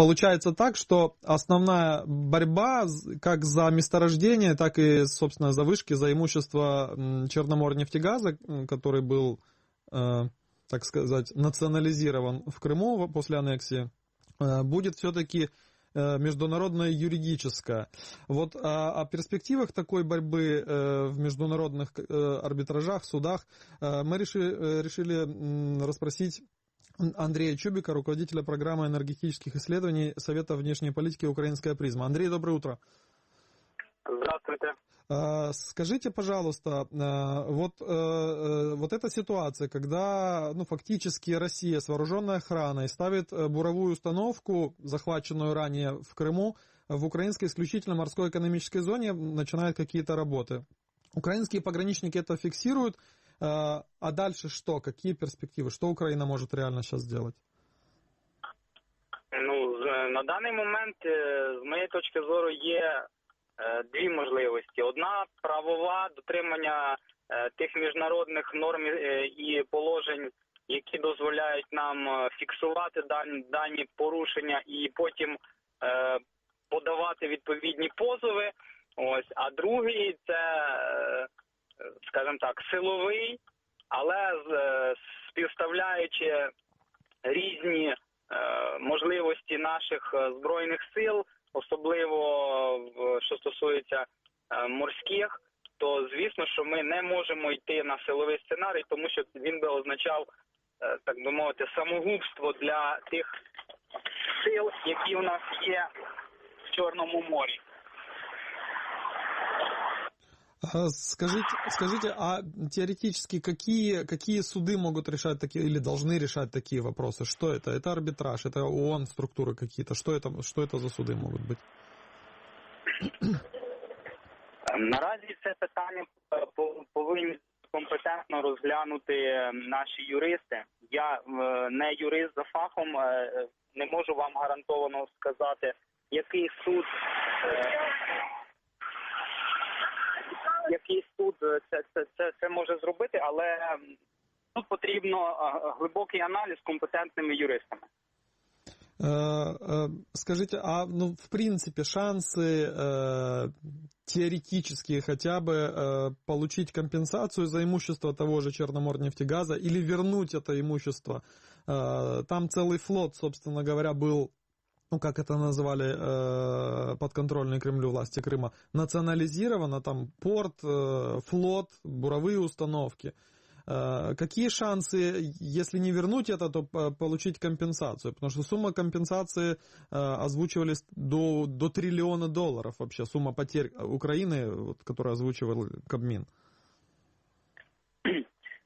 получается так, что основная борьба как за месторождение, так и, собственно, за вышки, за имущество Черноморнефтегаза, который был, э, так сказать, национализирован в Крыму после аннексии, э, будет все-таки международное юридическое. Вот а, о перспективах такой борьбы э, в международных э, арбитражах, судах э, мы реши- э, решили м, расспросить Андрея Чубика, руководителя программы энергетических исследований Совета внешней политики «Украинская призма». Андрей, доброе утро. Здравствуйте. А, Скажите, пожалуйста, а, вот, э, э, вот эта ситуация, когда ну, фактически Россия с вооруженной охраной ставит э, буровую установку, захваченную ранее в Крыму, в украинской исключительно морской экономической зоне начинает какие-то работы. Украинские пограничники это фиксируют, а дальше что? Какие перспективы? Что Украина может реально сейчас сделать? Ну на даний момент, е, з моєї точки зору, є е, дві можливості: одна правова дотримання е, тих міжнародних норм і положень, які дозволяють нам фіксувати дані, дані порушення і потім подавати відповідні позови. Ось, а другий це, силовий, але е, співставляючи різні е, можливості наших е, збройних сил, особливо в що стосується морських, то звісно, що ми не можемо йти на силовий сценарій, тому що він би означав, так би мовити, самогубство для тих сил, які у нас є в Чорному морі. А, Скажите, скажите, а теоретически какие, какие суды могут решать такие или должны решать такие вопросы? Что это? Это арбитраж, это ООН структуры какие-то? Что это, что это за суды могут быть? Наразі це питання е, по- повинні компетентно розглянути е, наші юристи. Я е, не юрист за фахом, е, не можу вам гарантовано сказати, який суд. Який суд це, це, це, це може зробити, але тут потрібно глибокий аналіз компетентними юристами. Скажите, а ну в принципе шансы э, теоретические хотя бы э, получить компенсацию за имущество того же Черноморнефтегаза или вернуть это имущество? Э, Там целый флот, собственно говоря, был ну, как это называли э, подконтрольные Кремлю власти Крыма, национализировано, там порт, э, флот, буровые установки. Э, Какие шансы, если не вернуть это, то по- получить компенсацию? Потому что сумма компенсации э, озвучивались до, до триллиона долларов вообще, сумма потерь Украины, вот, которую озвучивал Кабмин.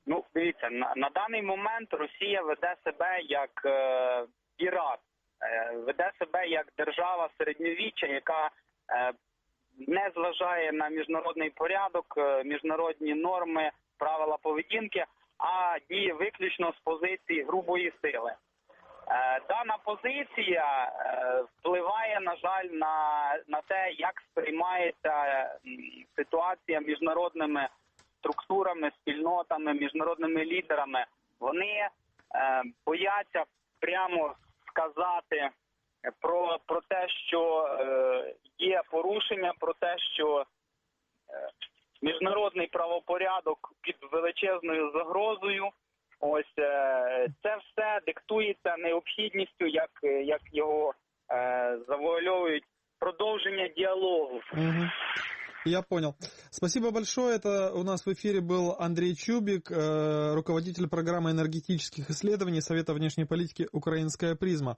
Ну, дивіться, на, на даний момент Росія веде себе як е, пірат, е, веде себе як держава середньовіччя, яка е, не зважає на міжнародний порядок, е, міжнародні норми, правила поведінки, а діє виключно з позиції грубої сили. Е, Дана позиція е, впливає, на жаль, на, на те, як сприймається ситуація міжнародними структурами, спільнотами, міжнародними лідерами. Вони е, бояться прямо сказати про, про те, що е, є порушення, про те, що е, міжнародний правопорядок під величезною загрозою. Ось е, це все диктується необхідністю, як, як його е, завуальовують продовження діалогу. Мгм. Я понял. Спасибо большое. Это у нас в эфире был Андрей Чубик, э, руководитель программы энергетических исследований Совета внешней политики «Украинская призма».